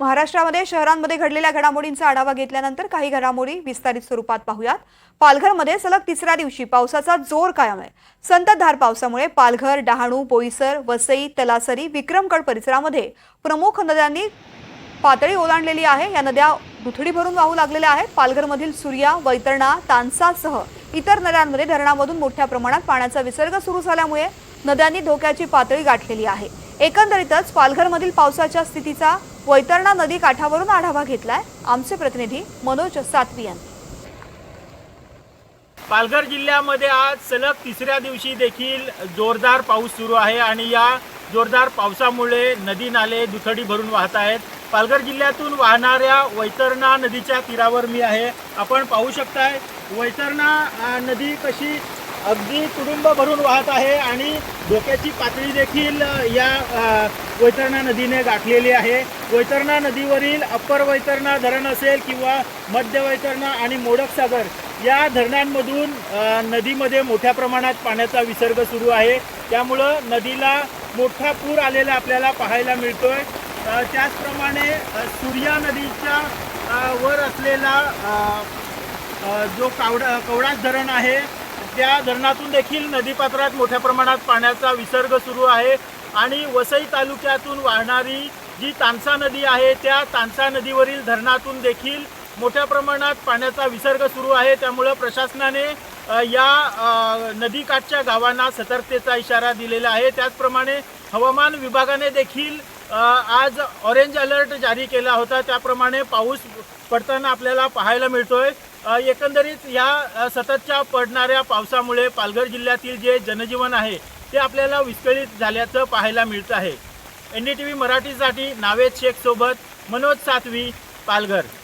महाराष्ट्रामध्ये शहरांमध्ये घडलेल्या घडामोडींचा आढावा घेतल्यानंतर काही घडामोडी विस्तारित स्वरूपात पाहूयात. पालघरमध्ये सलग तिसऱ्या दिवशी पावसाचा जोर कायम आहे संततधार पावसामुळे पालघर डहाणू बोईसर वसई तलासरी विक्रमगड परिसरामध्ये प्रमुख नद्यांनी पातळी ओलांडलेली आहे. या नद्या दुथडी भरून वाहू लागलेल्या आहेत. पालघरमधील सूर्या वैतरणा तानसासह इतर नद्यांमध्ये धरणामधून मोठ्या प्रमाणात पाण्याचा विसर्ग सुरू झाल्यामुळे नद्यांनी धोक्याची पातळी गाठलेली आहे. एकंदरीतच पालघरमधील पावसाच्या स्थितीचा वैतरणा नदी काठावरून आढावा घेतलाय. आमचे प्रतिनिधी मनोज सातवी यांनी पालघर जिल्ह्यामध्ये आज सलग तिसऱ्या दिवशी देखील जोरदार पाऊस सुरू आहे आणि या जोरदार पावसामुळे नदी नाले दुथडी भरून वाहत आहेत. पालघर जिल्ह्यातून वाहणाऱ्या वैतरणा नदीच्या तीरावर मी आहे. आपण पाहू शकताय वैतरणा नदी कशी अगदी तुडुंब भरून वाहत आहे आणि धोक्याची पातळी देखील या वैतरणा नदीने गाठलेली आहे. वैतरणा नदीवरील अप्पर वैतरणा धरण असेल किंवा मध्य वैतरणा आणि मोडक सागर या धरणांमधून नदीमध्ये मोठ्या प्रमाणात पाण्याचा विसर्ग सुरू आहे. त्यामुळं नदीला मोठा पूर आलेला आपल्याला पाहायला मिळतोय. आहे त्याचप्रमाणे सूर्या नदीच्या वर असलेला जो कावडा कवडास धरण आहे त्या धरणातून देखील नदीपात्रात मोठ्या प्रमाणात पाण्याचा विसर्ग सुरू आहे. आणि वसई तालुक्यातून वाहणारी जी तानसा नदी आहे त्या तानसा नदीवरील धरणातून देखील मोठ्या प्रमाणात पाण्याचा विसर्ग सुरू आहे. त्यामुळं प्रशासनाने या नदीकाठच्या गावांना सतर्कतेचा इशारा दिलेला आहे. त्याचप्रमाणे हवामान विभागाने देखील आज ऑरेंज अलर्ट जारी केला होता. त्याप्रमाणे पाऊस पडताना आपल्याला पाहायला मिळतोय. एकंदरीत या सततच्या पडणाऱ्या पावसामुळे पालघर जिल्ह्यातील जे जनजीवन आहे ते आपल्याला विस्कळीत झाल्याचं पाहायला मिळतं आहे. एन डी टी व्ही मराठीसाठी नावेद शेखसोबत मनोज सातवी पालघर.